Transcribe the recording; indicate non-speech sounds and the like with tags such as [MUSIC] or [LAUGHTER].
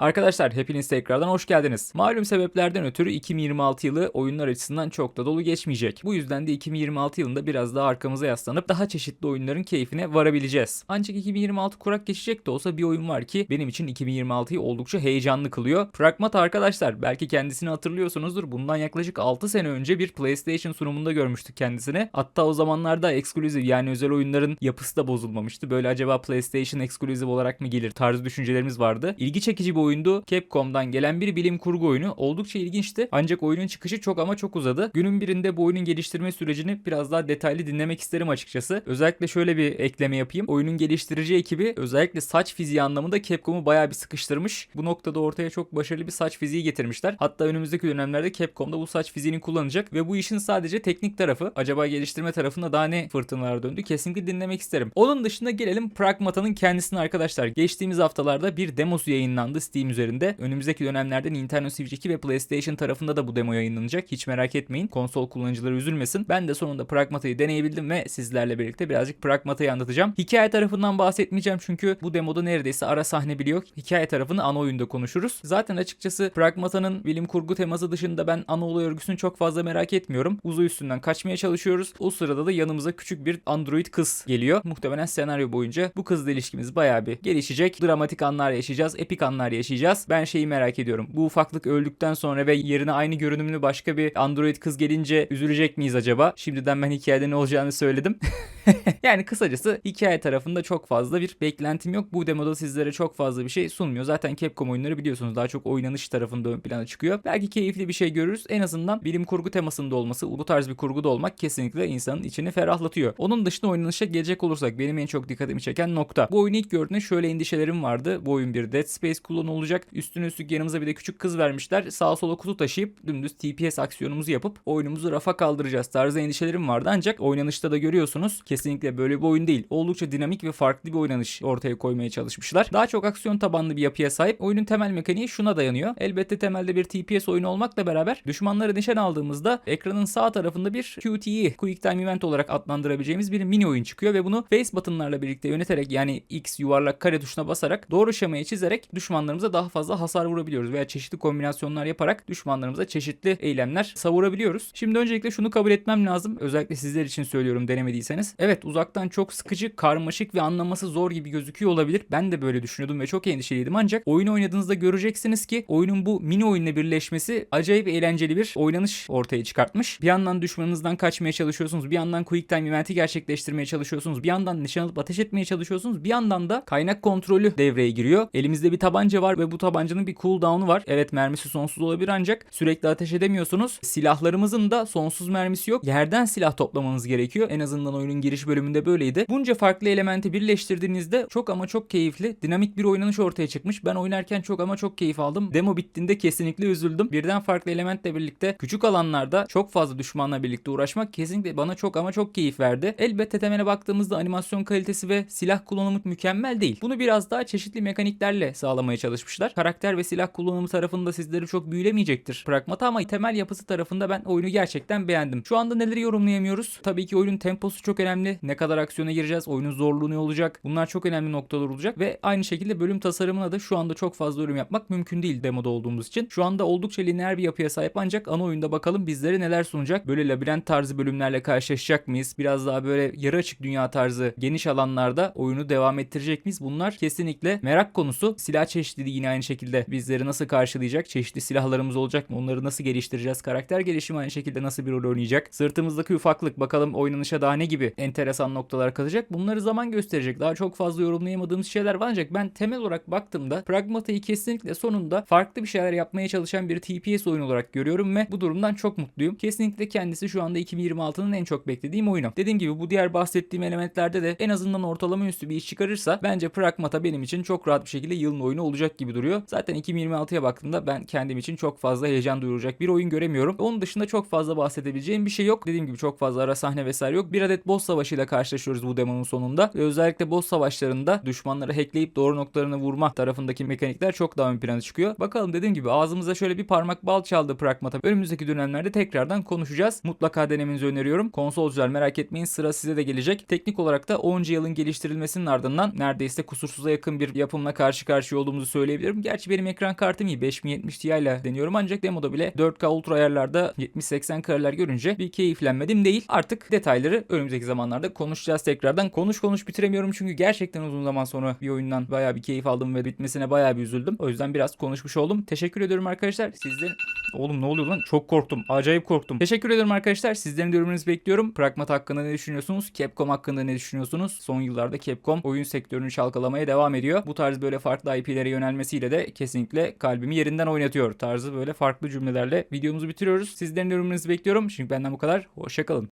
Arkadaşlar hepiniz tekrardan hoş geldiniz. Malum sebeplerden ötürü 2026 yılı oyunlar açısından çok da dolu geçmeyecek. Bu yüzden de 2026 yılında biraz daha arkamıza yaslanıp daha çeşitli oyunların keyfine varabileceğiz. Ancak 2026 kurak geçecek de olsa bir oyun var ki benim için 2026'yı oldukça heyecanlı kılıyor. Pragmata arkadaşlar belki kendisini hatırlıyorsunuzdur. Bundan yaklaşık 6 sene önce bir PlayStation sunumunda görmüştük kendisini. Hatta o zamanlarda eksklusif yani özel oyunların yapısı da bozulmamıştı. Böyle acaba PlayStation eksklusif olarak mı gelir tarzı düşüncelerimiz vardı. İlgi çekici bir oyundu. Capcom'dan gelen bir bilim kurgu oyunu. Oldukça ilginçti. Ancak oyunun çıkışı çok ama çok uzadı. Günün birinde bu oyunun geliştirme sürecini biraz daha detaylı dinlemek isterim açıkçası. Özellikle şöyle bir ekleme yapayım. Oyunun geliştirici ekibi özellikle saç fiziği anlamında Capcom'u bayağı bir sıkıştırmış. Bu noktada ortaya çok başarılı bir saç fiziği getirmişler. Hatta önümüzdeki dönemlerde Capcom da bu saç fiziğini kullanacak ve bu işin sadece teknik tarafı. Acaba geliştirme tarafında daha ne fırtınalar döndü? Kesinlikle dinlemek isterim. Onun dışında gelelim Pragmata'nın kendisine arkadaşlar. Geçtiğimiz haftalarda bir demosu yayınlandı Steam üzerinde. Önümüzdeki dönemlerde Nintendo Switch 2 ve PlayStation tarafında da bu demo yayınlanacak. Hiç merak etmeyin. Konsol kullanıcıları üzülmesin. Ben de sonunda Pragmata'yı deneyebildim ve sizlerle birlikte birazcık Pragmata'yı anlatacağım. Hikaye tarafından bahsetmeyeceğim çünkü bu demoda neredeyse ara sahne bile yok. Hikaye tarafını ana oyunda konuşuruz. Zaten açıkçası Pragmata'nın bilim kurgu teması dışında ben ana olay örgüsünü çok fazla merak etmiyorum. Uzay üstünden kaçmaya çalışıyoruz. O sırada da yanımıza küçük bir android kız geliyor. Muhtemelen senaryo boyunca bu kızla ilişkimiz bayağı bir gelişecek. Dramatik anlar yaşayacağız. Epik anlar yaşayacağız. Ben şeyi merak ediyorum. Bu ufaklık öldükten sonra ve yerine aynı görünümlü başka bir android kız gelince üzülecek miyiz acaba? Şimdiden ben hikayede ne olacağını söyledim. [LAUGHS] yani kısacası hikaye tarafında çok fazla bir beklentim yok. Bu demoda sizlere çok fazla bir şey sunmuyor. Zaten Capcom oyunları biliyorsunuz daha çok oynanış tarafında ön plana çıkıyor. Belki keyifli bir şey görürüz. En azından bilim kurgu temasında olması, bu tarz bir kurguda olmak kesinlikle insanın içini ferahlatıyor. Onun dışında oynanışa gelecek olursak benim en çok dikkatimi çeken nokta. Bu oyunu ilk gördüğümde şöyle endişelerim vardı. Bu oyun bir Dead Space klonu olacak. Üstüne üstlük yanımıza bir de küçük kız vermişler. Sağa sola kutu taşıyıp dümdüz TPS aksiyonumuzu yapıp oyunumuzu rafa kaldıracağız tarzı endişelerim vardı. Ancak oynanışta da görüyorsunuz kesinlikle böyle bir oyun değil. Oldukça dinamik ve farklı bir oynanış ortaya koymaya çalışmışlar. Daha çok aksiyon tabanlı bir yapıya sahip. Oyunun temel mekaniği şuna dayanıyor. Elbette temelde bir TPS oyunu olmakla beraber düşmanları nişan aldığımızda ekranın sağ tarafında bir QTE, Quick Time Event olarak adlandırabileceğimiz bir mini oyun çıkıyor ve bunu face buttonlarla birlikte yöneterek yani X yuvarlak kare tuşuna basarak doğru şemayı çizerek düşmanlarımıza daha fazla hasar vurabiliyoruz veya çeşitli kombinasyonlar yaparak düşmanlarımıza çeşitli eylemler savurabiliyoruz. Şimdi öncelikle şunu kabul etmem lazım. Özellikle sizler için söylüyorum denemediyseniz. Evet uzaktan çok sıkıcı, karmaşık ve anlaması zor gibi gözüküyor olabilir. Ben de böyle düşünüyordum ve çok endişeliydim ancak oyunu oynadığınızda göreceksiniz ki oyunun bu mini oyunla birleşmesi acayip eğlenceli bir oynanış ortaya çıkartmış. Bir yandan düşmanınızdan kaçmaya çalışıyorsunuz. Bir yandan quick time event'i gerçekleştirmeye çalışıyorsunuz. Bir yandan nişan alıp ateş etmeye çalışıyorsunuz. Bir yandan da kaynak kontrolü devreye giriyor. Elimizde bir tabanca var ve bu tabancanın bir cooldown'u var. Evet mermisi sonsuz olabilir ancak sürekli ateş edemiyorsunuz. Silahlarımızın da sonsuz mermisi yok. Yerden silah toplamanız gerekiyor. En azından oyunun giriş bölümünde böyleydi. Bunca farklı elementi birleştirdiğinizde çok ama çok keyifli, dinamik bir oynanış ortaya çıkmış. Ben oynarken çok ama çok keyif aldım. Demo bittiğinde kesinlikle üzüldüm. Birden farklı elementle birlikte küçük alanlarda çok fazla düşmanla birlikte uğraşmak kesinlikle bana çok ama çok keyif verdi. Elbette temele baktığımızda animasyon kalitesi ve silah kullanımı mükemmel değil. Bunu biraz daha çeşitli mekaniklerle sağlamaya çalışmışlar. Karakter ve silah kullanımı tarafında sizleri çok büyülemeyecektir. Pragmata ama temel yapısı tarafında ben oyunu gerçekten beğendim. Şu anda neleri yorumlayamıyoruz? Tabii ki oyunun temposu çok önemli. Ne kadar aksiyona gireceğiz? Oyunun zorluğu ne olacak? Bunlar çok önemli noktalar olacak ve aynı şekilde bölüm tasarımına da şu anda çok fazla yorum yapmak mümkün değil demoda olduğumuz için. Şu anda oldukça lineer bir yapıya sahip ancak ana oyunda bakalım bizlere neler sunacak? Böyle labirent tarzı bölümlerle karşılaşacak mıyız? Biraz daha böyle yarı açık dünya tarzı geniş alanlarda oyunu devam ettirecek miyiz? Bunlar kesinlikle merak konusu. Silah çeşitliliği yine aynı şekilde bizleri nasıl karşılayacak? Çeşitli silahlarımız olacak mı? Onları nasıl geliştireceğiz? Karakter gelişimi aynı şekilde nasıl bir rol oynayacak? Sırtımızdaki ufaklık bakalım oynanışa daha ne gibi enteresan noktalar katacak? Bunları zaman gösterecek. Daha çok fazla yorumlayamadığımız şeyler var ancak ben temel olarak baktığımda Pragmata'yı kesinlikle sonunda farklı bir şeyler yapmaya çalışan bir TPS oyun olarak görüyorum ve bu durumdan çok mutluyum. Kesinlikle kendisi şu anda 2026'nın en çok beklediğim oyunu. Dediğim gibi bu diğer bahsettiğim elementlerde de en azından ortalama üstü bir iş çıkarırsa bence Pragmata benim için çok rahat bir şekilde yılın oyunu olacak gibi duruyor. Zaten 2026'ya baktığımda ben kendim için çok fazla heyecan duyuracak bir oyun göremiyorum. Onun dışında çok fazla bahsedebileceğim bir şey yok. Dediğim gibi çok fazla ara sahne vesaire yok. Bir adet boss savaşıyla karşılaşıyoruz bu demonun sonunda. Özellikle boss savaşlarında düşmanları hackleyip doğru noktalarını vurma tarafındaki mekanikler çok daha ön plana çıkıyor. Bakalım dediğim gibi ağzımıza şöyle bir parmak bal çaldı Pragmata. Önümüzdeki dönemlerde tekrardan konuşacağız. Mutlaka denemenizi öneriyorum. Konsolcular merak etmeyin sıra size de gelecek. Teknik olarak da 10 yılın geliştirilmesinin ardından neredeyse kusursuza yakın bir yapımla karşı karşıya olduğumuzu söyleyebilirim. Gerçi benim ekran kartım iyi 5070 Ti ile deniyorum ancak demoda bile 4K ultra ayarlarda 70-80 kareler görünce bir keyiflenmedim değil. Artık detayları önümüzdeki zamanlarda konuşacağız tekrardan. Konuş konuş bitiremiyorum çünkü gerçekten uzun zaman sonra bir oyundan bayağı bir keyif aldım ve bitmesine bayağı bir üzüldüm. O yüzden biraz konuşmuş oldum. Teşekkür ediyorum arkadaşlar. Sizlerin... Oğlum ne oluyor lan? Çok korktum. Acayip korktum. Teşekkür ederim arkadaşlar. Sizlerin yorumlarınızı bekliyorum. Pragmat hakkında ne düşünüyorsunuz? Capcom hakkında ne düşünüyorsunuz? Son yıllarda Capcom oyun sektörünü çalkalamaya devam ediyor. Bu tarz böyle farklı IP'lere yönelmesiyle de kesinlikle kalbimi yerinden oynatıyor. Tarzı böyle farklı cümlelerle videomuzu bitiriyoruz. Sizlerin yorumlarınızı bekliyorum. Şimdi benden bu kadar. Hoşçakalın.